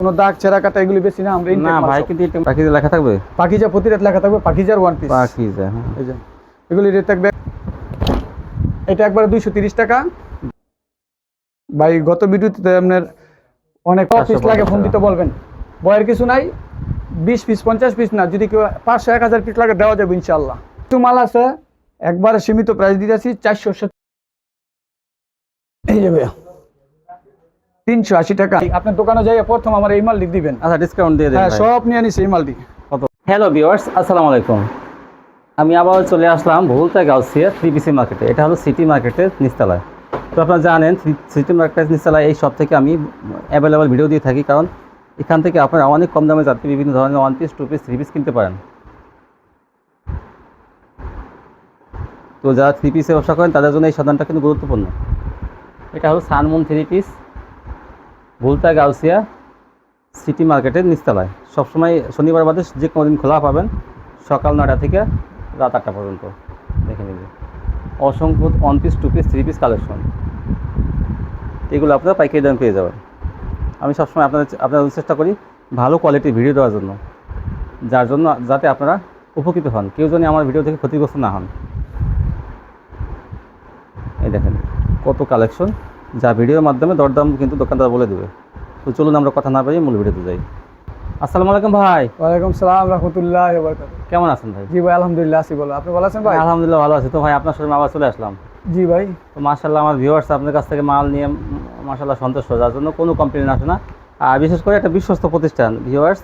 কোনো দাগ ছেঁড়া কাটা এগুলি বেশি না আমরা না ভাই কিন্তু লেখা থাকবে? পাখিজা প্রতিটা লেখা থাকবে পাখিজার ওয়ান পিস পাখিজা হ্যাঁ। এই যে এগুলি রেট থাকবে এটা একবারে দুইশো তিরিশ টাকা। ভাই গত ভিডিওতে আপনার অনেক পিস লাগে ফোন দিতে বলবেন। বয়ের কিছু নাই বিশ পিস পঞ্চাশ পিস না যদি কেউ পাঁচশো এক হাজার পিস লাগে দেওয়া যাবে ইনশাল্লাহ একটু মাল আছে একবারে সীমিত প্রাইস দিতেছি চারশো এই যাবে তিনশো আশি টাকা। আপনার দোকানে যাই প্রথম আমার এই মাল লিখ দিবেন। আচ্ছা ডিসকাউন্ট দিয়ে দেন হ্যাঁ সব নিয়ে আনিস এই মালটি। কত? হ্যালো আসসালামু আলাইকুম। আমি আবার চলে আসলাম ভুলতা গাউসিয়া থ্রি পিসি মার্কেটে। এটা হলো সিটি মার্কেটের নিচতলায়। তো আপনারা জানেন সিটি মার্কেটের নিচতলায় এই সব থেকে আমি অ্যাভেলেবল ভিডিও দিয়ে থাকি। কারণ এখান থেকে আপনারা অনেক কম দামে যাতে বিভিন্ন ধরনের one piece two piece three piece কিনতে পারেন। তো যারা থ্রি পিসের ব্যবসা করেন তাদের জন্য এই সাধনটা কিন্তু গুরুত্বপূর্ণ। এটা হলো Sunmoon three piece Bhulta Gausia city মার্কেটের নিচতলায়। সবসময় শনিবার বাদে যে কোনো দিন খোলা পাবেন, সকাল নয়টা থেকে রাত আটটা পর্যন্ত। দেখে নিবে অসংখ্য one piece two piece three piece collection এগুলো আপনারা পাইকারি দাম পেয়ে যাবেন। আমি সবসময় আপনাদের আপনাদের চেষ্টা করি ভালো কোয়ালিটির ভিডিও দেওয়ার জন্য। যার জন্য যাতে আপনারা উপকৃত হন। কেউ যেন আমার ভিডিও থেকে ক্ষতিগ্রস্ত না হন। এই দেখেন কত কালেকশন যা ভিডিওর মাধ্যমে দরদাম কিন্তু দোকানদার বলে দেবে। তো চলুন আমরা কথা না পারি মূল ভিডিওতে যাই। আসসালামু আলাইকুম ভাই। ওয়ালাইকুম সালাম রহমতুল্লাহ কেমন আছেন ভাই? জি ভাই আলহামদুলিল্লাহ আছি বলো আপনি ভালো আছেন ভাই? আলহামদুলিল্লাহ ভালো আছি। তো ভাই আপনার শোরুমে আবার চলে আসলাম। জি ভাই। তো মার্শাল্লাহ আমার ভিউয়ার্স আপনার কাছ থেকে মাল নিয়ে মার্শাল্লাহ সন্তুষ্ট। যার জন্য কোনো কমপ্লেন আসে না। আর বিশেষ করে একটা বিশ্বস্ত প্রতিষ্ঠান ভিউয়ার্স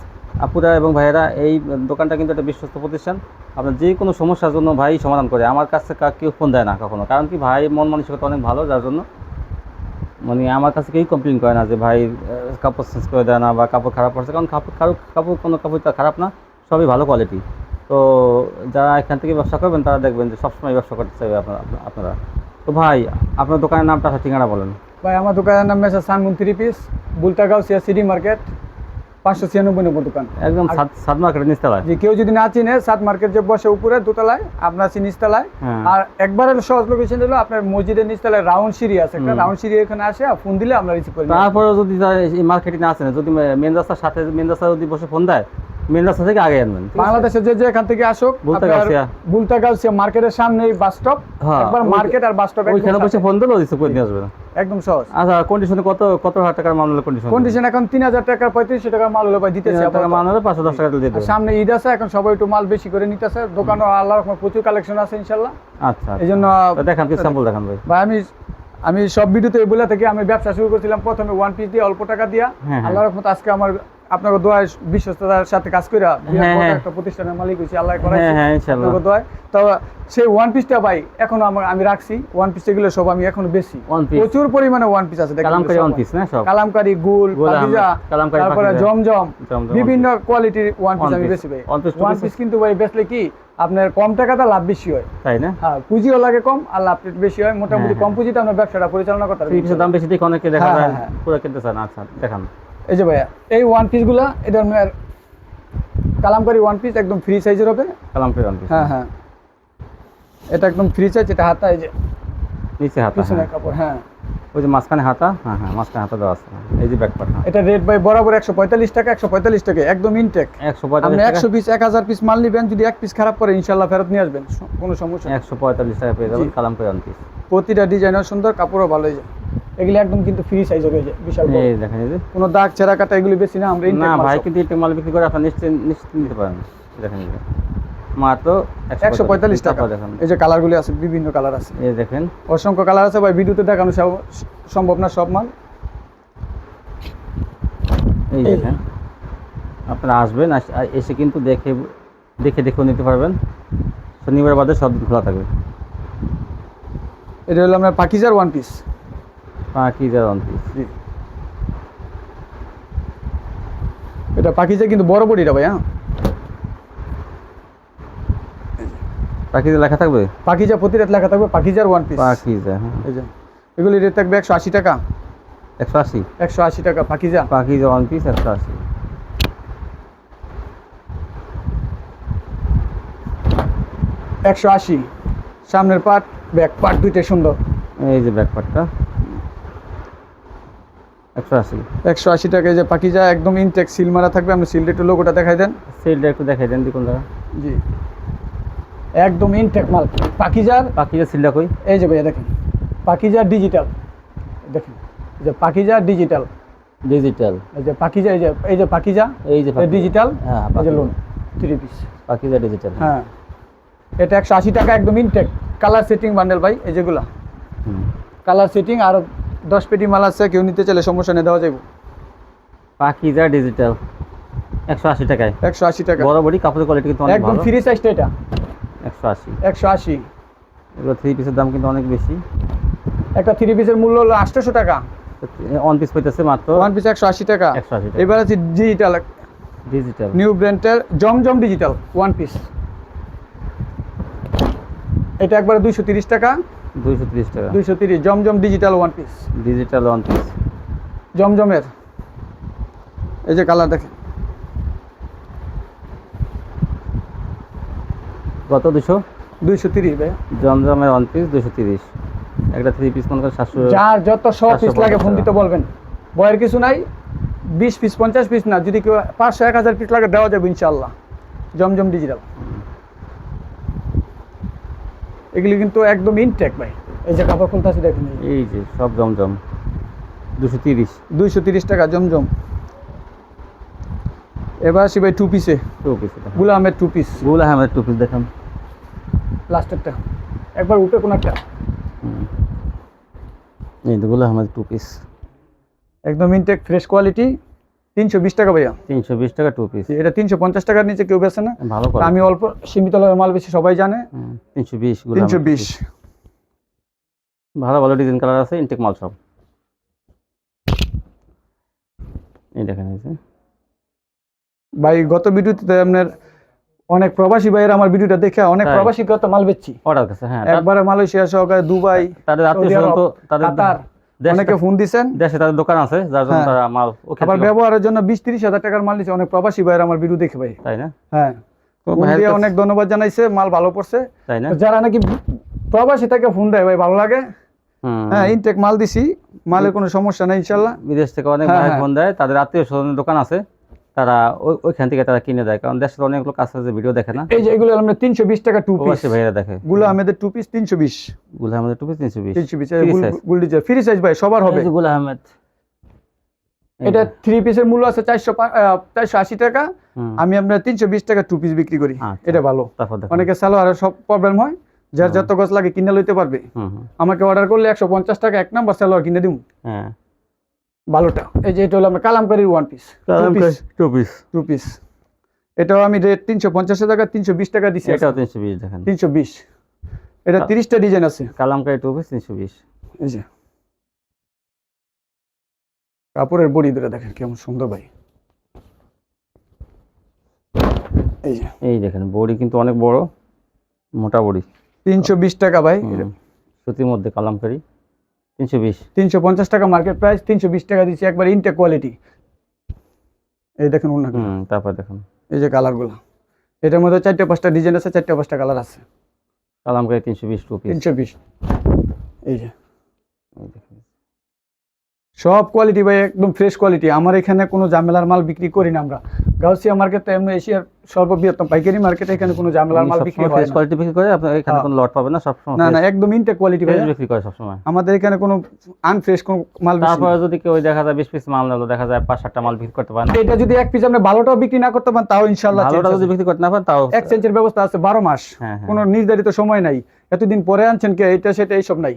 আপুরা এবং ভাইয়েরা এই দোকানটা কিন্তু একটা বিশ্বস্ত প্রতিষ্ঠান। আপনার যে কোনো সমস্যার জন্য ভাই সমাধান করে। আমার কাছে কেউ ফোন দেয় না কখনো। কারণ কি ভাই মন মানসিকতা অনেক ভালো যার জন্য মানে আমার কাছে কেউ কমপ্লেন করে না যে, ভাই কাপড় চেঞ্জ করে দেয় না বা কাপড় খারাপ পড়ছে। কারণ কাপড়, কারও, কাপড়, কোনো কাপড় খারাপ না, সবই ভালো কোয়ালিটি তো যারা এখান থেকে ব্যবসা করবেন, তারা দেখবেন যে সবসময় ব্যবসা করতে চাইবে আপনারা আপনারা। তো ভাই, আপনার দোকানের নামটা ঠিকানা বলেন। ভাই, আমার দোকানের নাম মেসা সানমুন থ্রি পিস বুলতাগাঁও সিয়া সিটি মার্কেট। পাঁচশো ছিয়ানব্বই নম্বর দোকান। একদম সাত মার্কেট নিচতলায়। যে কেউ যদি না চিনে সাত মার্কেট যে বসে উপরে দোতলায় আপনার আছে নিচতলায়। হ্যাঁ। আর একবার সহজ লোকেশন হলো আপনার মসজিদের নিচতলায় রাউন্ড সিঁড়ি আছে। একটা রাউন্ড সিঁড়ি এখানে আসে আর ফোন দিলে আমরা রিসিভ করি তারপরে যদি মার্কেটে না আসেন যদি মেন রাস্তার সাথে মেন রাস্তা যদি বসে ফোন দেয় মেন রাস্তা থেকে আগে আনবেন বাংলাদেশে যে যে এখান থেকে আসুক। বুলতাগাউসিয়া মার্কেটের সামনে বাস স্টপ হ্যাঁ, একবার মার্কেট আর বাস স্টপ ওইখানে বসে ফোন দিলেও রিসিভ করে নিয়ে আসবে একদম সহজ। আচ্ছা কন্ডিশনে কত কত হাজার টাকার মাল হলে কন্ডিশন কন্ডিশন এখন তিন হাজার টাকার পঁয়ত্রিশশো টাকার মাল হলো ভাই দিতেছে টাকা মাল হলে পাঁচশো দশ টাকা দিয়ে আর দেবে সামনে ঈদ আছে এখন সবাই একটু মাল বেশি করে নিতেছে। দোকানও আল্লাহ রহমত প্রচুর কালেকশন আছে ইনশাল্লাহ আচ্ছা এই জন্য দেখান কি স্যাম্পল দেখান ভাই। ভাই আমি আমি সব ভিডিওতে বলে থাকি আমি ব্যবসা শুরু করেছিলাম। প্রথমে ওয়ান পিস দিয়ে অল্প টাকা দিয়া। হ্যাঁ। আল্লাহ রহমত আজকে আমার আপনাকে দোয়ায় বিশ্বস্ততার সাথে কাজ করে হ্যাঁ, হ্যাঁ। একটা প্রতিষ্ঠানের মালিক হয়েছি আল্লাহ হ্যাঁ হ্যাঁ ইনশাল্লাহ। আপনাকে দোয়ায় তো সেই ওয়ান পিসটা ভাই এখনও আমার আমি রাখছি। ওয়ান পিস এগুলো সব আমি এখনও বেশি। প্রচুর পরিমাণে ওয়ান পিস আছে কালামকারি ওয়ান পিস না সব? কালামকারি গুল গুল কালামকারী তারপরে জমজম। বিভিন্ন কোয়ালিটির ওয়ান পিস আমি বেশি ভাই ওয়ান পিস কিন্তু ভাই বেচলে কি আপনার কম টাকাতে লাভ বেশি হয়। তাই না? হ্যাঁ পুঁজিও লাগে কম আর লাভ বেশি হয়। মোটামুটি হ্যাঁ, কম পুঁজিতে আমরা ব্যবসাটা পরিচালনা করতে পারি দাম বেশি দেখে অনেকে দেখা হ্যাঁ, যায় হ্যাঁ, হ্যাঁ। পুরো কিনতে চান? আচ্ছা দেখান। এই যে ভাইয়া এই ওয়ান পিসগুলা এটা আপনার কালামকারি ওয়ান পিস একদম ফ্রি সাইজের হবে? কালামকারি ওয়ান পিস হ্যাঁ হ্যাঁ। এটা একদম ফ্রি সাইজ এটা হাতা এই যে নিচে হাতা পিছনে হ্যাঁ। কাপড় হ্যাঁ। ওই যে মাঝখানে হাতা হ্যাঁ হ্যাঁ মাঝখানে হাতা দেওয়া আছে এই যে ব্যাক পার্ট হ্যাঁ। এটা রেট ভাই বরাবর একশো পঁয়তাল্লিশ টাকা একশো পঁয়তাল্লিশ টাকা একদম ইনটেক একশো আপনি পঁয়তাল্লিশ একশো পিস এক হাজার পিস মাল নিবেন যদি এক পিস খারাপ করে ইনশাল্লাহ ফেরত নিয়ে আসবেন কোনো সমস্যা একশো পঁয়তাল্লিশ টাকা পেয়ে যাবেন। কালামকারি ওয়ান পিস প্রতিটা ডিজাইনও সুন্দর কাপড়ও ভালো হয়ে যায় এগুলি একদম কিন্তু ফ্রি সাইজ হয়ে যায় বিশাল বড়। এই দেখেন এই যে। কোনো দাগ ছেঁড়া কাটা এগুলি বেশি না আমরা না ভাই কিন্তু এটা মাল বিক্রি করে আপনার নিশ্চিত নিশ্চিত নিতে পারেন। দেখেন। মাত্র একশো পঁয়তাল্লিশ টাকা। দেখেন। এই যে কালারগুলি আছে বিভিন্ন কালার আছে। এই দেখেন। অসংখ্য কালার আছে ভাই ভিডিওতে দেখানো সব- সম্ভব না সব মাল। এই। দেখেন। আপনারা আসবেন আর এসে কিন্তু দেখে দেখে দেখেও নিতে পারবেন। শনিবার বাদে সব খোলা থাকবে। এটা হলো আপনার পাকিজার ওয়ান পিস পিস এটা পাকিজা কিন্তু বড় বডিটা ভাই হ্যাঁ পাখিতে লেখা থাকবে? পাকিজা প্রতিটা লেখা থাকবে পাকিজার ওয়ান পিস পাখিজা হ্যাঁ। এই যে এগুলি রেট থাকবে একশো আশি টাকা। একশো আশি? একশো আশি টাকা পাকিজা। পাখিজা ওয়ান পিস একশো আশি। একশো আশি। সামনের পাট ব্যাক পাট দুইটাই সুন্দর। এই যে ব্যাক পার্টটা একশো আশি। টাকা যে পাকিজা একদম ইনটেক সিল মারা থাকবে আপনি সিলটা একটু লোগোটা দেখাই দেন। সেলটা একটু দেখাই দেন দেখুন দাদা। জি। একদম ইনটেক মাল। পাকিজার যে সিলটা কই? এই যে ভাইয়া দেখেন। পাকিজা ডিজিটাল দেখেন যে পাকিজা ডিজিটাল ডিজিটাল এই যে পাকিজা এই যে এই যে পাকিজা এই যে পাকিজা। ডিজিটাল হ্যাঁ lawn three piece Pakiza digital হ্যাঁ। এটা একশো আশি টাকা একদম ইনটেক কালার সেটিং বান্ডেল ভাই এই যেগুলা। হুম। কালার সেটিং আর দশ পেটি মাল আছে কেউ নিতে চাইলে সমস্যা নেই দেওয়া যাবে পাকিজা ডিজিটাল একশো আশি টাকায়। একশো আশি টাকা। বড়ি কাপড়ের কোয়ালিটি কিন্তু একদম ফ্রি সাইজটা এটা। একশো আশি। একশো আশি। এগুলো থ্রি পিসের দাম কিন্তু অনেক বেশি। একটা থ্রি পিসের মূল্য হলো আটশোশো টাকা। ওয়ান পিস পাইতেছে মাত্র ওয়ান পিস একশো আশি টাকা। একশো আশি টাকা। এবার আছে ডিজিটাল ডিজিটাল নিউ ব্র্যান্ডের জমজম ডিজিটাল ওয়ান পিস এটা একবারে দুইশো তিরিশ টাকা। দুইশো ত্রিশ টাকা। দুইশো তিরিশ Zamzam digital one piece digital one piece জমজমের। এই যে কালার দেখেন। কত দুশো? দুইশো তিরিশ ভাই জমজমের অন পিস দুশো তিরিশ। একটা থ্রি পিস মনে করেন সাতশো যার যত শো পিস লাগে ফোন। দিতে বলবেন। বয়ের কিছু নাই বিশ পিস পঞ্চাশ পিস না। যদি কেউ পাঁচশো এক হাজার পিস লাগে দেওয়া যাবে ইনশাল্লাহ জমজম ডিজিটাল এগুলি কিন্তু একদম ইনটেক ভাই। এই যে কাপড় কোনটা আছে দেখেন। এই যে সব জমজম। দুশো তিরিশ। দুইশো তিরিশ টাকা জমজম। এবার আসি ভাই টু পিসে two পিসগুলা Ahmed two piece Gul Ahmed two piece দেখান। লাস্টেরটা একবার উঠে কোন একটা। এই তো গুল আহমেদ টু পিস একদম ইনটেক ফ্রেশ কোয়ালিটি তিনশো বিশ টাকা ভাইয়া। তিনশো বিশ টাকা টু পিস এটা তিনশো পঞ্চাশ টাকার নিচে কেউ বেছে না? ভালো করে আমি অল্প সীমিত মাল বেশি সবাই জানে। তিনশো বিশ তিনশো বিশ। ভালো ভালো ডিজাইন কালার আছে ইনটেক মাল সব। এই দেখেন এই যে। ভাই গত ভিডিওতে আপনার অনেক প্রবাসী ভাইয়ের আমার ভিডিওটা দেখে অনেক প্রবাসী গত মাল বেচছি। অর্ডার কাছে হ্যাঁ। একবারে মালয়েশিয়া সহকারে দুবাই তাদের আত্মীয় স্বজন তো তাদের অনেকে ফোন দিছেন? দেশে তাদের দোকান আছে যার জন্য হ্যাঁ। তারা মাল আবার ব্যবহারের জন্য বিশ তিরিশ হাজার টাকার মাল নিচ্ছে অনেক প্রবাসী ভাইয়ের আমার ভিডিও দেখে ভাই। তাই না? হ্যাঁ। ফোন অনেক ধন্যবাদ জানাইছে মাল ভালো পড়ছে। তাই না? যারা নাকি প্রবাসী থেকে ফোন দেয় ভাই ভালো লাগে। হ্যাঁ ইনটেক মাল দিছি মালের কোনো সমস্যা নাই ইনশাল্লাহ। বিদেশ থেকে অনেক হ্যাঁ, ভাই হ্যাঁ। ফোন দেয় তাদের আত্মীয় স্বজনের দোকান আছে। তারা ওইখান থেকে তারা কিনে দেয়। কারণ দেশে তো অনেক লোক আছে যে ভিডিও দেখে না। এই যে এগুলো আমরা তিনশো বিশ টাকা টু পিস ভাইয়েরা দেখে। গুলো আমাদের টু পিস তিনশো বিশ। গুল আহমেদের টু পিস তিনশো বিশ। তিনশো বিশ size। ফ্রি সাইজ ভাই সবার হবে। গুল আহমেদ। এটা থ্রি পিসের মূল্য আছে চারশো চারশো আশি টাকা। আমি আপনার তিনশো বিশ টাকা টু পিস বিক্রি করি। আচ্ছা। এটা ভালো। অনেকে সালোয়ারে সব প্রবলেম হয়। যার যত গছ লাগে কিনে লইতে পারবে। আমাকে অর্ডার করলে একশো পঞ্চাশ টাকা এক নাম্বার সালোয়ার কিনে দিব হ্যাঁ। ভালোটা এই যে এটা হলো আপনার কালামকারির one piece two piece two piece এটাও আমি রেট তিনশো পঞ্চাশ টাকা তিনশো বিশ টাকা দিচ্ছি এটাও তিনশো বিশ দেখেন। তিনশো বিশ। এটা তিরিশটা ডিজাইন আছে। কালামকারি টু পিস তিনশো বিশ। এই যে। কাপড়ের বড়ি ধরে দেখেন কেমন সুন্দর ভাই। এই যে। এই দেখেন বড়ি কিন্তু অনেক বড় মোটা বড়ি। তিনশো বিশ টাকা ভাই। সুতির মধ্যে কালামকারি। তিনশো বিশ। তিনশো পঞ্চাশ টাকা মার্কেট প্রাইস তিনশো বিশ টাকা দিচ্ছি একবার ইনটেক কোয়ালিটি এই দেখেন অন্য তারপর দেখুন। এই যে কালারগুলো এটার মধ্যে চারটে পাঁচটা ডিজাইন আছে চারটে পাঁচটা কালার আছে। কালামকারি তিনশো বিশ টু তিনশো বিশ। এই যে। দেখেন। সব কোয়ালিটি ভাই একদম ফ্রেশ কোয়ালিটি আমার এখানে কোনো ঝামেলার মাল বিক্রি করি না আমরা। গাউসিয়া মার্কেট তো এমনি এশিয়ার সর্ববৃহত্তম পাইকারি মার্কেটে এখানে কোনো ঝামেলার মাল বিক্রি হয় ফ্রেশ কোয়ালিটি বিক্রি করে আপনার এখানে হ্যাঁ। কোনো লট পাবেন না সবসময় না না একদম ইনটেক কোয়ালিটি ভাই বিক্রি করে সবসময় আমাদের এখানে কোনো আনফ্রেশ কোনো মাল তারপরে যদি কেউ দেখা যায় বিশ পিস মাল নিলো দেখা যায় পাঁচ সাতটা মাল বিক্রি করতে পারে না। না। এটা যদি এক পিস আপনি ভালোটাও বিক্রি না করতে পারেন তাও ইনশাল্লাহ ভালোটা যদি বিক্রি করতে না পারেন তাও এক্সচেঞ্জের ব্যবস্থা আছে বারো মাস। হ্যাঁ হ্যাঁ। কোনো নির্ধারিত সময় নাই। এতদিন পরে আনছেন কে এটা সেটা এইসব নাই।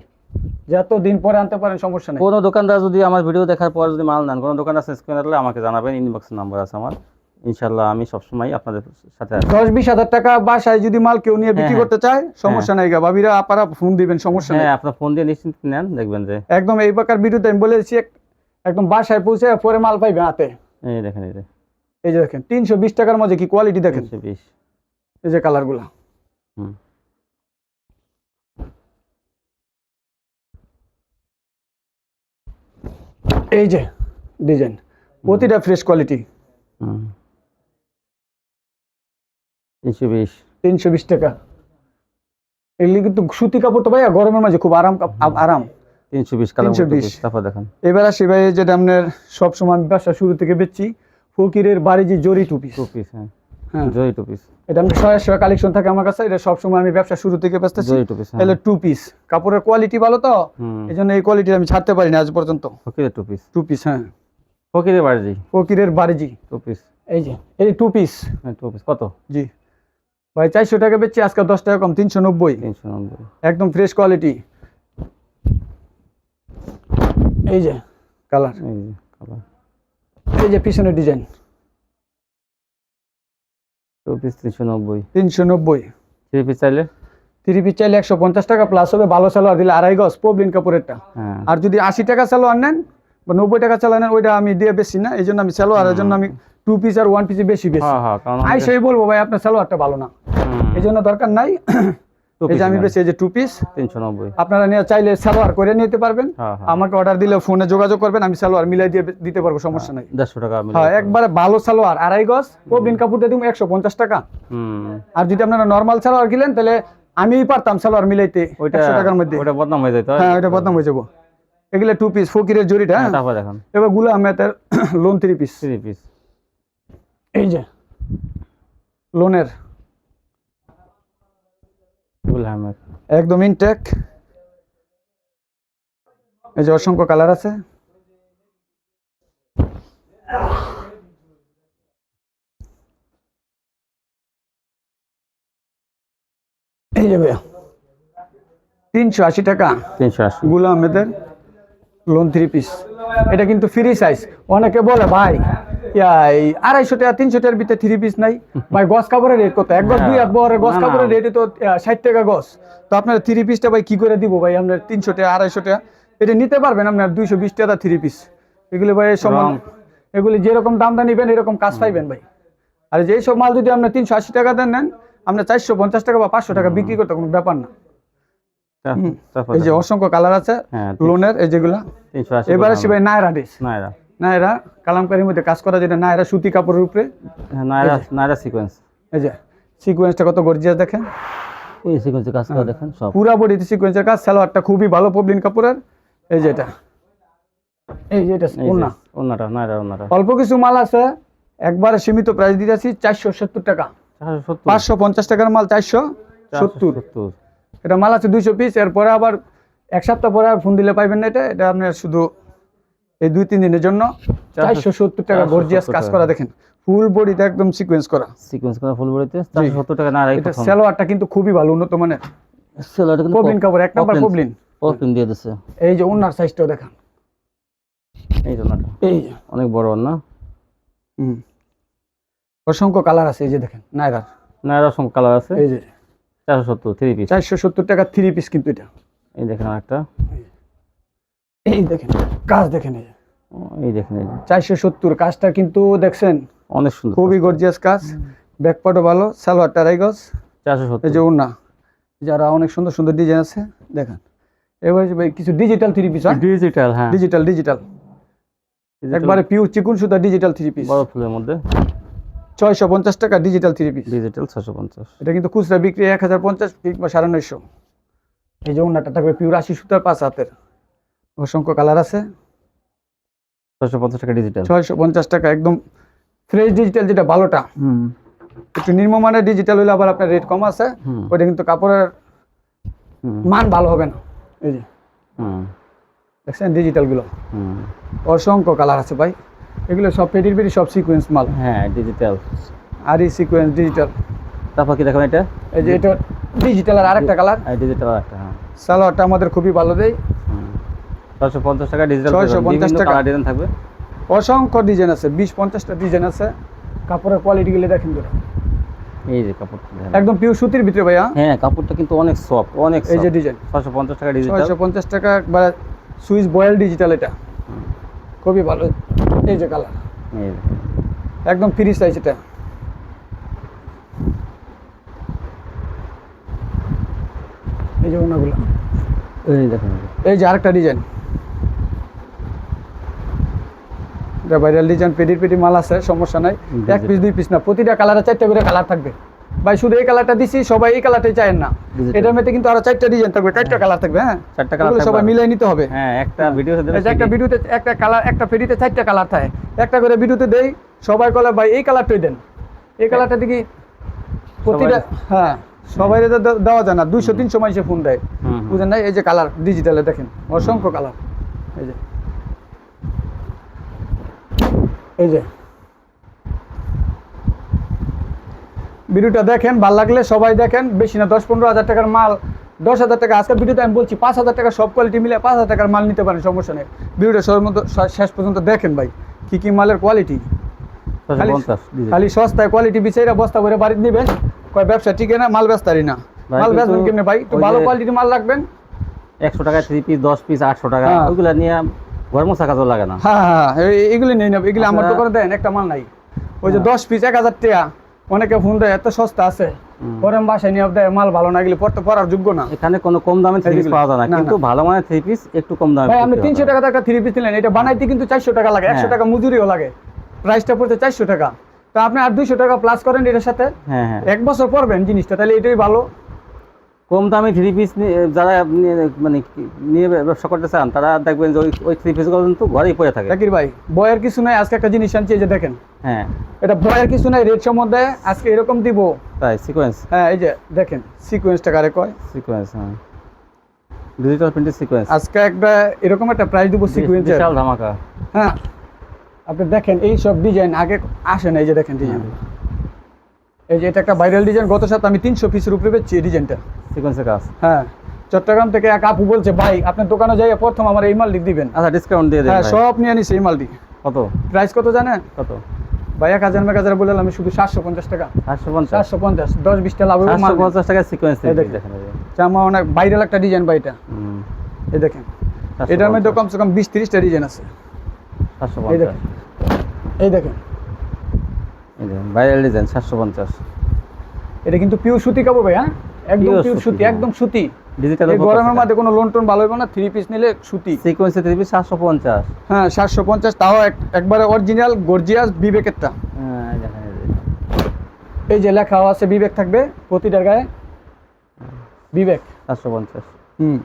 যত দিন পরে আনতে পারেন সমস্যা নেই। কোনো দোকানদার যদি আমার ভিডিও দেখার পর যদি মাল নেন কোনো দোকানদার স্ক্রিনে দিলে আমাকে জানাবেন ইনবক্স নাম্বার আছে আমার। ইনশাল্লাহ আমি সবসময় আপনাদের সাথে আছি। দশ বিশ হাজার টাকা বাসায় যদি মাল কেউ নিয়ে বিক্রি হ্যাঁ, করতে চায় সমস্যা নাই গা। ভাবিরা আপারা ফোন দিবেন সমস্যা নেই। হ্যাঁ আপনার ফোন দিয়ে নিশ্চিন্ত নেন দেখবেন যে একদম এই প্রকার ভিডিওতে আমি বলেছি এক- একদম বাসায় পৌঁছে পরে মাল পাইবে হাতে। এই দেখেন এই যে এই যে দেখেন তিনশো বিশ টাকার মধ্যে কি কোয়ালিটি দেখেন? বিশ। এই যে কালারগুলো হুম এই যে ডিজাইন। প্রতিটা ফ্রেশ কোয়ালিটি তিনশো বিশ। তিনশো বিশ টাকা। এগুলি কিন্তু সুতি কাপড় তো ভাইয়া গরমের মাঝে খুব আরাম আরাম। তিনশো বিশ 320 তারপর দেখেন। এবার আসি ভাই যেটা আপনার সবসময় ব্যবসা শুরু থেকে বেচছি। ফকিরের বাড়ি যে জরি টু পিস। টু পিস হ্যাঁ। হ্যাঁ। জরি টু পিস। এটা আমি ছয় ছয় কালেকশন থাকে আমার কাছে এটা সবসময় আমি ব্যবসা শুরু থেকে বেচতেছি। তাহলে টু পিস কাপড়ের কোয়ালিটি ভালো তো? এই জন্য এই কোয়ালিটি আমি ছাড়তে পারি না আজ পর্যন্ত। ফকিরের টু পিস টু পিস হ্যাঁ। ফকিরের বাড়ি ফকিরের বাড়িজি টু পিস এই যে এই টু পিস হ্যাঁ টু পিস কত? জি। ভাই চারশো টাকা বেচছি আজকে দশ টাকা কম তিনশো নব্বই। তিনশো নব্বই। একদম ফ্রেশ কোয়ালিটি এই যে কালার এই যে কালার এই যে পিছনের ডিজাইন টু পিস তিনশো নব্বই। তিনশো নব্বই। থ্রি পিস চাইলে? থ্রি পিস চাইলে একশো পঞ্চাশ টাকা প্লাস হবে ভালো সালোয়ার দিলে আড়াই গজ প্রবলিন কাপড়েরটা। হ্যাঁ। আর যদি আশি টাকা সালোয়ার নেন বা নব্বই টাকা চালান নেন ওইটা আমি দিয়ে বেশি না এই জন্য আমি সালোয়ারের জন্য আমি টু পিস আর ওয়ান পিসে বেশি বেশি। হ্যাঁ হ্যাঁ আই সেই বলব ভাই আপনার সালোয়ারটা ভালো না। এই জন্য দরকার নাই। আমি বেশি যে টু পিস তিনশো নব্বই। আপনারা নিয়ে চাইলে সালোয়ার করে নিতে পারবেন। হ্যাঁ হ্যাঁ। আমাকে অর্ডার দিলে ফোনে যোগাযোগ করবেন আমি সালোয়ার মিলাই দিয়ে দিতে পারব সমস্যা নাই। দেড়শো টাকা হ্যাঁ একবারে ভালো সালোয়ার আড়াই গজ প্রবলিন কাপড় দিয়ে দিব একশো পঞ্চাশ টাকা। আর যদি আপনারা নর্মাল সালোয়ার কিনেন তাহলে আমিই পারতাম সালোয়ার মিলাইতে ওইটা টাকার মধ্যে। বদনাম হয়ে যেত হ্যাঁ? ওইটা বদনাম হয়ে যাব। এগুলো টু পিস ফকিরের জরিটা তারপর দেখেন। এবারগুলো আহমেদের lawn three piece three piece এই যে লোনের আহমেদ। একদম ইনটেক এই যে অসংখ্য কালার আছে। এই যে ভাইয়া তিনশো আশি টাকা। তিনশো আশি। গুলো আহমেদের লোন থ্রি পিস এটা কিন্তু ফ্রি সাইজ অনেকে বলে ভাই আড়াইশো টাকা তিনশো টাকার ভিতরে থ্রি পিস নাই। ভাই গছ কাপড়ের রেট কত? এক গছ দুই হাত বড় গছ। কাপড়ের রেটে তো ষাট টাকা গছ। তো আপনার থ্রি পিসটা ভাই কি করে দিব ভাই? আপনার তিনশো টাকা আড়াইশো টাকা। এটা নিতে পারবেন আপনার দুইশো বিশ টাকা থ্রি পিস এগুলি ভাই সমান। এগুলি যেরকম দামটা নিবেন এরকম কাজ পাইবেন ভাই। আর যেই সব মাল যদি আপনার তিনশো আশি টাকা দেন নেন আপনার চারশো পঞ্চাশ টাকা বা পাঁচশো টাকা বিক্রি করতে কোনো ব্যাপার না। এই যে অসংখ্য কালার আছে হ্যাঁ লোনের এই যেগুলা। এবারে গুল সে ভাই নায়রা ডিস আহমেদ। নায়রা নায়রা কালামকারির মধ্যে কাজ করা যেটা নায়রা সুতি কাপড়ের উপরে। হ্যাঁ, নায়রা নায়রা সিকোয়েন্স এই যে সিকোয়েন্সটা কত গর্জিয়াস দেখেন। এই সিকোয়েন্সে কাজ করা দেখেন সব। পুরা বডিতে সিকোয়েন্সের কাজ সালোয়ারটা খুবই ভালো পবলিন কাপড়ের। এই যে এটা। এই যে এটা ওনা ওনাটা নায়রা ওনাটা অল্প কিছু মাল আছে একবারে সীমিত প্রাইস দিতেছি চারশো সত্তর টাকা। পাঁচশো পঞ্চাশ টাকার মাল চারশো সত্তর। সত্তর। এটা মাল আছে দুইশো পিস এরপরে আবার এক সপ্তাহ পরে আর ফোন দিলে পাইবেন না এটা। এটা আপনার শুধু এই দুই তিন দিনের জন্য চারশো সত্তর টাকা 470 গর্জিয়াস কাজ করা দেখেন ফুল বডিতে একদম সিকোয়েন্স করা। সিকোয়েন্স করা ফুল বডিতে চারশো সত্তর টাকা নায়রা এটা সালোয়ারটা কিন্তু খুবই ভালো উন্নত মানের। সেলারটা কিন্তু পবলিন কাপড় এক নাম্বার পবলিন দিয়ে দিচ্ছে এই যে ওনার সাইজটাও দেখান। এই যে ওনাটা এই অনেক বড় না? হুম। অসংখ্য কালার আছে এই যে দেখেন নাইরার নায়রা সঙ্গে কালার আছে। এই যে। চারশো সত্তর থ্রি পিস চারশো সত্তর টাকা থ্রি পিস কিন্তু এটা। এই দেখেন আরেকটা। এই দেখেন কাজ দেখেন এই এই দেখেন চারশো সত্তর কাজটা কিন্তু দেখছেন অনেক সুন্দর খুবই গর্জিয়াস কাজ ব্যাকপাটও ভালো সালোয়ার টারাই গজ চারশো এই সত্তর যে ওনা যারা অনেক সুন্দর সুন্দর ডিজাইন আছে দেখেন। এবার কিছু ডিজিটাল থ্রি পিস ডিজিটাল হ্যাঁ। ডিজিটাল ডিজিটাল digital একবারে পিওর চিকুন সুতা ডিজিটাল থ্রি পিস বড় ফুলের মধ্যে। ছয়শো পঞ্চাশ টাকা ডিজিটাল থ্রি পিস ডিজিটাল ছশো পঞ্চাশ। এটা কিন্তু খুচরা বিক্রি এক হাজার পঞ্চাশ কিংবা সাড়ে নয়শো। এই যে ওনাটা থাকবে পিওর আশি সুতার পাঁচ হাতের। অসংখ্য কালার আছে। ছশো পঞ্চাশ টাকা ডিজিটাল ছয়শো পঞ্চাশ টাকা একদম ফ্রেশ ডিজিটাল যেটা ভালোটা। হুম। একটু নিম্নমানের ডিজিটাল হলে আবার আপনার রেট কম আছে। ওইটা কিন্তু কাপড়ের মান ভালো হবে না। এই যে। হুম। দেখছেন ডিজিটালগুলো হুম। অসংখ্য কালার আছে ভাই। এগুলো সব পেটির পেটি সব সিকোয়েন্স মাল। হ্যাঁ ডিজিটাল আর এই সিকোয়েন্স ডিজিটাল তারপর কি দেখেন এটা? এই যে এটা ডিজিটাল আর আরেকটা কালার। ডিজিটাল একটা হ্যাঁ। সালোয়ারটা আমাদের খুবই ভালো দেয়। হুম পঞ্চাশ টাকা ডিজিটাল 650 টাকা। কালার ডিজাইন থাকবে। অসংখ্য ডিজাইন আছে বিশ পঞ্চাশটা ডিজাইন আছে। কাপড়ের কোয়ালিটিগুলো দেখেন তো। এই যে কাপড় একদম পিওর সুতির ভিতরে ভাইয়া। হ্যাঁ কাপড়টা কিন্তু অনেক সফট অনেক এই যে ডিজাইন ছশো পঞ্চাশ টাকা ডিজিটাল ছয়শো পঞ্চাশ টাকা বা সুইস বয়েল ডিজিটাল এটা। খুবই ভালো। এই যে কালার একদম ফ্রি সাইজ এটা। এই যে ওনাগুলো। এই দেখেন। এই যে আরেকটা ডিজাইন এটা ভাইরাল ডিজাইন পেডির পেডি মাল আছে সমস্যা নাই। এক পিস দুই পিস না প্রতিটা কালারে চারটা করে কালার থাকবে। ভাই শুধু এই কালারটা দিছি সবাই এই কালারটাই চায় না। এটার মধ্যে কিন্তু আরও চারটা ডিজাইন থাকবে চারটা কালার থাকবে হ্যাঁ? চারটা এগুলো সবাই মিলাই নিতে হবে। হ্যাঁ একটা ভিডিও এই যে একটা ভিডিওতে একটা কালার একটা ফেরিতে চারটা কালার থাকে। একটা করে ভিডিওতে দেই সবাই বলে ভাই এই কালারটাই দেন। এই কালারটা দেখি প্রতিটা হ্যাঁ সবাই দেওয়া যায় না। দুইশো তিনশো মানুষে ফোন দেয়। বুঝেন না এই যে কালার ডিজিটালে দেখেন অসংখ্য কালার এই যে। এই যে। ভিডিওটা দেখেন ভালো লাগলে সবাই দেখেন। বেশি না দশ পনেরো হাজার টাকার মাল দশ হাজার টাকা। আজকের ভিডিওতে আমি বলছি পাঁচ হাজার টাকা সব কোয়ালিটি মিলে পাঁচ হাজার টাকার মাল নিতে পারেন সমস্যা নেই। ভিডিওটা মতো শেষ পর্যন্ত দেখেন ভাই কি কি মালের কোয়ালিটি খালি সস্তায় কোয়ালিটি বিচাইরা বস্তা করে বাড়িতে নেবেন কয় ব্যবসা টিকে না মাল ব্যস্তারি না। মাল বেচবেন কেমনে ভাই? একটু ভালো কোয়ালিটির মাল রাখবেন। একশো টাকা থ্রি পিস দশ পিস আটশো টাকা হ্যাঁ। ওইগুলো নিয়ে ঘর মোছা কাজও লাগে না। হ্যাঁ হ্যাঁ এগুলি নেই না এগুলি আমার দোকানে দেন একটা মাল নাই। ওই যে হ্যাঁ। দশ পিস এক হাজার টাকা অনেকে ফোন দেয় এত সস্তা আছে। বাসায় নিয়ে দেয় মাল ভালো না পড়তে পড়ার যোগ্য না। এখানে কোনো কম দামে থ্রি পিস পাওয়া যায় না কিন্তু ভালো মানের থ্রি পিস একটু কম দামে ভাই আপনি তিনশো হয়। টাকা একটা থ্রি পিস নিলেন এটা বানাইতে কিন্তু চারশো টাকা লাগে একশো হ্যাঁ। টাকা মজুরিও লাগে। প্রাইসটা পড়ছে চারশো টাকা। তা আপনি আর দুইশো টাকা প্লাস করেন এটার সাথে। হ্যাঁ হ্যাঁ। এক বছর পরবেন জিনিসটা তাহলে এটাই ভালো। কম দামে থ্রি পিস যারা মানে নিয়ে ব্যবসা করতে চান তারা দেখবেন যে ওই ওই থ্রি পিসগুলো কিন্তু ঘরেই পড়ে থাকে। জাকির ভাই বয়ের কিছু নাই আজকে একটা জিনিস আনছি এই যে দেখেন। হ্যাঁ। এটা বয়ের কিছু নাই রেট সম্বন্ধে আজকে এরকম দিব। তাই সিকোয়েন্স হ্যাঁ এই যে দেখেন সিকোয়েন্সটা কারে কয়? সিকোয়েন্স হ্যাঁ। ডিজিটাল প্রিন্টের সিকোয়েন্স আজকে একটা এরকম একটা প্রাইস দিব সিকোয়েন্স বিশাল ধামাকা। হ্যাঁ। আপনি দেখেন এই সব ডিজাইন আগে আসে না এই যে দেখেন ডিজাইন এই যে এটা একটা ভাইরাল ডিজাইন গত সাথে আমি তিনশো পিসের উপরে পেয়েছি এই ডিজাইনটা সিকোয়েন্সের কাজ? হ্যাঁ। চট্টগ্রাম থেকে এক আপু বলছে ভাই আপনার দোকানে যাই প্রথম আমার এই মাল দিবেন। আচ্ছা ডিসকাউন্ট দিয়ে হ্যাঁ সব নিয়ে নিছি এই মালটি। কত? প্রাইস কত জানে? কত? ভাই এক হাজার হাজার বললাম আমি শুধু সাতশো পঞ্চাশ টাকা। সাতশো পঞ্চাশ? সাতশো পঞ্চাশ দশ বিশটা লাভ মাল। পঞ্চাশ টাকা সিকোয়েন্স দেখেন। দেখেন এই অনেক ভাইরাল একটা ডিজাইন ভাই এটা। এই দেখেন। এটার মধ্যে কমসে কম বিশ তিরিশটা ডিজাইন আছে। এই দেখেন। এই দেখেন। ভাইরাল ডিজাইন সাতশো পঞ্চাশ। এটা কিন্তু পিওর সুতি কাপড় ভাই হ্যাঁ? একদম পিওর সুতি। একদম সুতি। ডিজিটাল গরমের মধ্যে কোনো লোন টোন ভালো হবে না থ্রি পিস নিলে সুতি। সিকোয়েন্সের থ্রি পিস সাতশো পঞ্চাশ। হ্যাঁ সাতশো পঞ্চাশ তাও এক- একবারে অরিজিনাল গর্জিয়াস বিবেকেরটা। হ্যাঁ এই যে। লেখাও আছে বিবেক থাকবে প্রতিটার গায়ে। বিবেক। সাতশো পঞ্চাশ। হুম।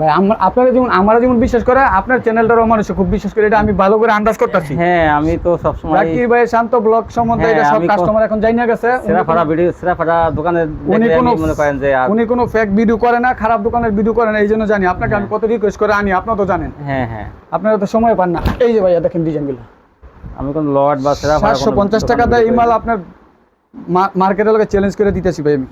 ভাই আমার আপনারা যেমন আমরা যেমন বিশ্বাস করে আপনার চ্যানেলটারও মানুষ খুব বিশ্বাস করে। এটা আমি ভালো করে আন্দাজ করতেছি। হ্যাঁ আমি তো সবসময় জাকির ভাই শান্ত ব্লগ সম্বন্ধে হ্যাঁ, এটা সব কাস্টমার এখন জানিয়ে গেছে। সেরাফাড়া কোনো- ভিডিও সেরাফাড়া দোকানে উনি কোনো মনে করেন যে উনি কোনো ফেক ভিডিও করে না খারাপ দোকানের ভিডিও করে না এই জন্য জানি। আপনাকে আমি কত রিকোয়েস্ট করে আনি আপনারা তো জানেন। হ্যাঁ হ্যাঁ। আপনারা তো সময় পান না। এই যে ভাইয়া দেখেন ডিজাইনগুলো আমি কোন লর্ড বা সাতশো পঞ্চাশ টাকা দেয় এই মাল আপনার মার্কেটের লোকে চ্যালেঞ্জ করে দিতেছি ভাই আমি।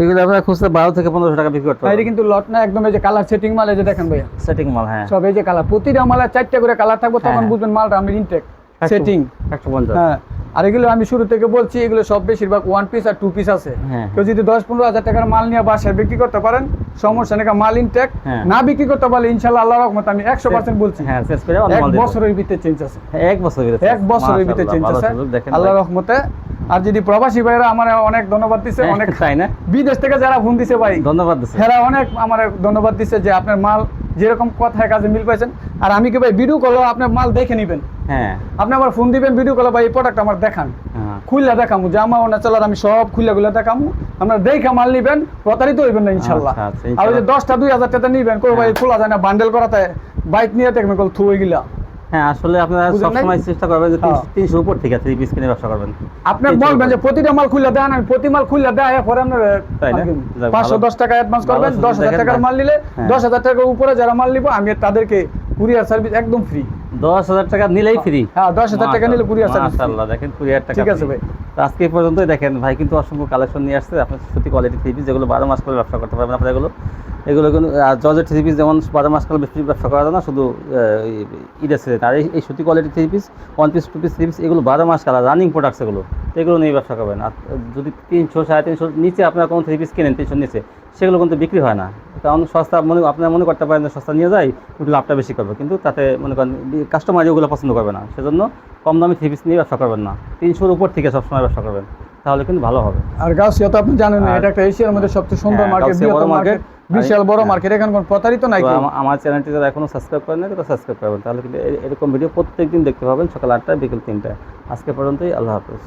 এগুলো আপনারা খুচরা বারো থেকে পনেরোশো টাকা বিক্রি করতে এটা কিন্তু লট না একদম এই যে কালার সেটিং মাল এই যে দেখেন ভাইয়া। সেটিং মাল হ্যাঁ। সব এই যে কালার প্রতিটা মালের চারটে করে কালার থাকবে তখন হ্যাঁ। বুঝবেন মালটা আমি ইনটেক সেটিং একশো পঞ্চাশ। হ্যাঁ আর এগুলো আমি শুরু থেকে বলছি এগুলো সব বেশিরভাগ ওয়ান পিস আর টু পিস আছে। হ্যাঁ। কেউ যদি দশ পনেরো হাজার টাকার মাল নিয়ে বাসায় বিক্রি করতে পারেন সমস্যা নাকি মাল ইনটেক হ্যাঁ। না বিক্রি করতে পারলে ইনশাল্লাহ আল্লাহ রহমত আমি একশো পার্সেন্ট বলছি। হ্যাঁ এক। বছরের ভিতরে চেঞ্জ আছে। এক বছর ভিতরে এক বছরের ভিতরে চেঞ্জ আছে। আল্লাহ রহমতে আর যদি প্রবাসী ভাইরা আমার অনেক ধন্যবাদ দিছে অনেক তাই না? বিদেশ থেকে যারা ফোন দিছে ভাই ধন্যবাদ দিচ্ছি অনেক আমার ধন্যবাদ দিচ্ছে যে আপনার মাল যেরকম কথায় কাজে মিল পাইছেন। আর আমি কি ভাই ভিডিও কলও আপনার মাল দেখে নেবেন? হ্যাঁ। আপনি আমার ফোন দিবেন ভিডিও কলে ভাই এই প্রোডাক্ট আমার দেখান। হ্যাঁ। খুললা দেখামু জামা ওনা চালার আমি সব খুললা গুলা দেখামু। আপনার দেখে মাল নিবেন প্রতারিত হইবেন না ইনশাল্লাহ। আচ্ছা, আচ্ছা, আর ওই যে দশটা দুই হাজার টাকা নিবেন ভাই হ্যাঁ। খোলা যায় না বান্ডেল করাতে বাইক নিয়ে দেখবেন কল থুই গিলা। হ্যাঁ আসলে আপনারা? সবসময় চেষ্টা করবেন যে হ্যাঁ। তিনশো উপর থেকে থ্রি পিস কিনে ব্যবসা করবেন আপনি বলবেন যে প্রতিটা মাল খুলে দেন আমি প্রতি মাল খুলে দেয় পরে আপনার তাই না? যাক, পাঁচশো দশ টাকা অ্যাডভান্স করবেন দশ হাজার টাকার মাল নিলে হ্যাঁ। দশ হাজার টাকার উপরে যারা মাল নিবো আমি তাদেরকে কুরিয়ার সার্ভিস একদম ফ্রি দশ হাজার টাকা নিলেই ফ্রি হ্যাঁ দশ হাজার টাকা নিলে কুরিয়ার সার্ভিস মাশাআল্লাহ দেখেন কুরিয়ার টাকা ঠিক আছে ভাই। আজকে এই পর্যন্তই দেখেন ভাই কিন্তু অসংখ্য কালেকশন নিয়ে আসছে আপনার সত্যি কোয়ালিটি থ্রি পিস যেগুলো বারো মাস করে ব্যবসা করতে পারবেন আপনারা এগুলো। এগুলো কিন্তু জর্জের থ্রি পিস যেমন বারো মাস করে বেশি ব্যবসা করা যায় না শুধু ঈদের সিজন আর এই সত্যি quality three piece one piece two piece three piece এগুলো বারো মাস কালার রানিং প্রোডাক্টস এগুলো। তো এগুলো নিয়ে ব্যবসা করবেন। আর যদি তিনশো সাড়ে তিনশো নিচে আপনারা কোনো থ্রি পিস কেনেন তিনশোর নিচে সেগুলো কিন্তু বিক্রি হয় না। কারণ সস্তা মনে আপনারা মনে করতে পারেন সস্তা নিয়ে যাই একটু লাভটা বেশি করবে। কিন্তু তাতে মনে করেন কাস্টমার ওগুলো পছন্দ করবে না। সেজন্য কম দামি থ্রি পিস নিয়ে ব্যবসা করবেন না। তিনশোর উপর থেকে সবসময় ব্যবসা করবেন। তাহলে কিন্তু ভালো হবে। আর গাউসিয়া তো আপনি জানেন না এটা একটা এশিয়ার মধ্যে সবচেয়ে সুন্দর হ্যাঁ, মার্কেট গাউসিয়া বড় বৃহত্তম মার্কেট বিশাল বড় হ্যাঁ। মার্কেট এখানে কোনো প্রতারিত নাই তো। আমার চ্যানেলটি যারা এখনও সাবস্ক্রাইব করেন তারা সাবস্ক্রাইব করবেন। তাহলে কিন্তু এরকম ভিডিও প্রত্যেকদিন দেখতে পাবেন সকাল আটটায় বিকেল তিনটায়। আজকে পর্যন্তই আল্লাহ হাফেজ।